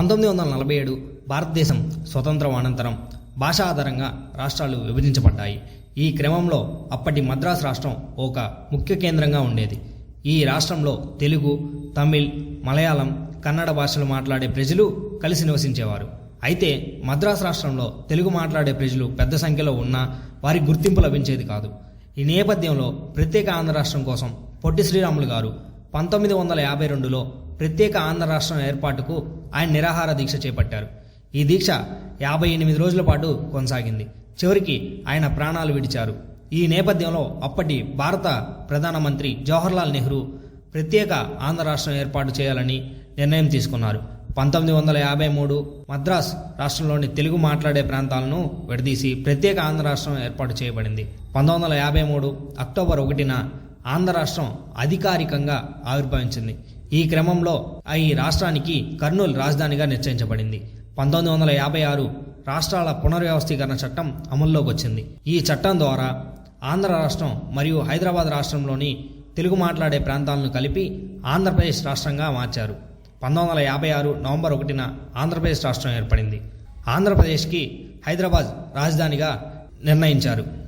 పంతొమ్మిది వందల నలభై ఏడు భారతదేశం స్వతంత్రం అనంతరం భాష ఆధారంగా రాష్ట్రాలు విభజించబడ్డాయి. ఈ క్రమంలో అప్పటి మద్రాసు రాష్ట్రం ఒక ముఖ్య కేంద్రంగా ఉండేది. ఈ రాష్ట్రంలో తెలుగు తమిళ్ మలయాళం కన్నడ భాషలు మాట్లాడే ప్రజలు కలిసి నివసించేవారు. అయితే మద్రాసు రాష్ట్రంలో తెలుగు మాట్లాడే ప్రజలు పెద్ద సంఖ్యలో ఉన్నా వారి గుర్తింపు లభించేది కాదు. ఈ నేపథ్యంలో ప్రత్యేక ఆంధ్ర రాష్ట్రం కోసం పొట్టి శ్రీరాములు గారు పంతొమ్మిది వందల యాభై రెండులో ప్రత్యేక ఆంధ్ర రాష్ట్రం ఏర్పాటుకు ఆయన నిరాహార దీక్ష చేపట్టారు. ఈ దీక్ష యాభై ఎనిమిది రోజుల పాటు కొనసాగింది. చివరికి ఆయన ప్రాణాలు విడిచారు. ఈ నేపథ్యంలో అప్పటి భారత ప్రధానమంత్రి జవహర్లాల్ నెహ్రూ ప్రత్యేక ఆంధ్ర రాష్ట్రం ఏర్పాటు చేయాలని నిర్ణయం తీసుకున్నారు. పంతొమ్మిది వందల యాభై మూడు మద్రాస్ రాష్ట్రంలోని తెలుగు మాట్లాడే ప్రాంతాలను విడదీసి ప్రత్యేక ఆంధ్ర రాష్ట్రం ఏర్పాటు చేయబడింది. పంతొమ్మిది వందల యాభై మూడు అక్టోబర్ ఒకటిన ఆంధ్ర రాష్ట్రం అధికారికంగా ఆవిర్భవించింది. ఈ క్రమంలో ఆ ఈ రాష్ట్రానికి కర్నూలు రాజధానిగా నిశ్చయించబడింది పంతొమ్మిది వందల యాభై ఆరు రాష్ట్రాల పునర్వ్యవస్థీకరణ చట్టం అమల్లోకి వచ్చింది ఈ చట్టం ద్వారా ఆంధ్ర రాష్ట్రం మరియు హైదరాబాద్ రాష్ట్రంలోని తెలుగు మాట్లాడే ప్రాంతాలను కలిపి ఆంధ్రప్రదేశ్ రాష్ట్రంగా మార్చారు. పంతొమ్మిది వందల యాభై ఆరు నవంబర్ ఒకటిన ఆంధ్రప్రదేశ్ రాష్ట్రం ఏర్పడింది. ఆంధ్రప్రదేశ్కి హైదరాబాద్ రాజధానిగా నిర్ణయించారు.